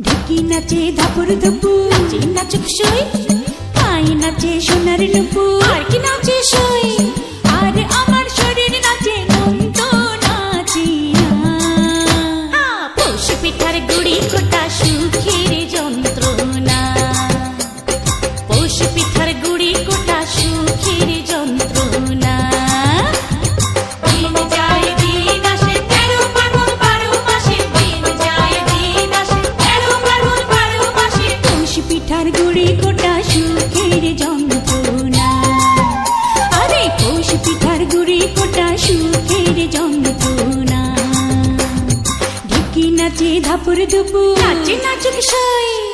ঢুকি নাচে ধাপুর ধুপু নাচে নাচুক সই পাই নাচে সোনার নুপু আর কি নাচে গুড়ি কোটা সুখের যন্ত্রণা। আরে পশু পিঠার গুড়ি কোটা সুখের যন্ত্রণা। ঢুকি নাচে ধাপুর দুপু নাচে নাচুক সই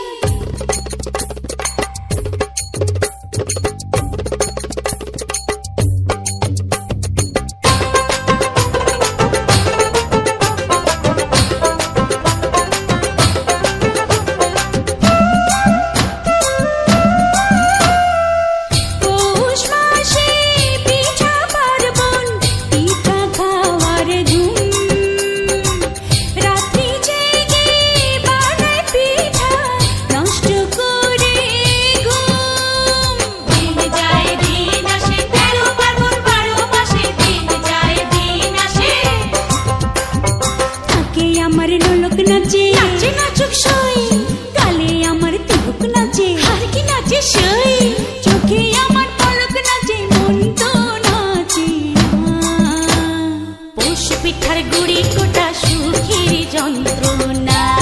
গালে আমার নাচে কি নাচে চোখে আমার নাচে পিঠার গুড়ি কোটা সুখের যন্ত্রণা।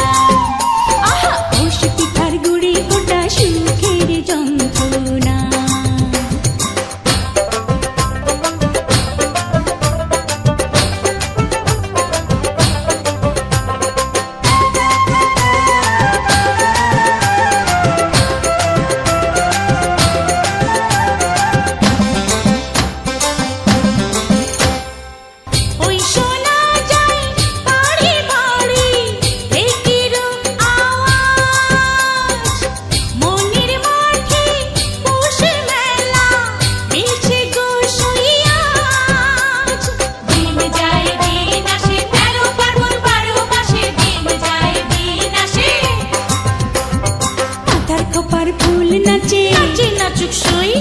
আর ফুল নাচে। নাচে নাচুক সই।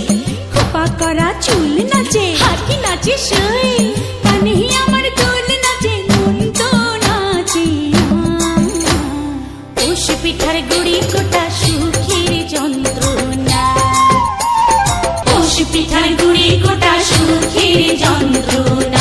খোপা করা চুল নাচে। হাতি নাচে সই। কানে আমার দোল নাচে মন তো নাচে পোষ পিঠার গুড়ি কোটা সুখের যন্ত্রণা। পোষ পিঠার গুড়ি কোটা সুখের যন্ত্রণা।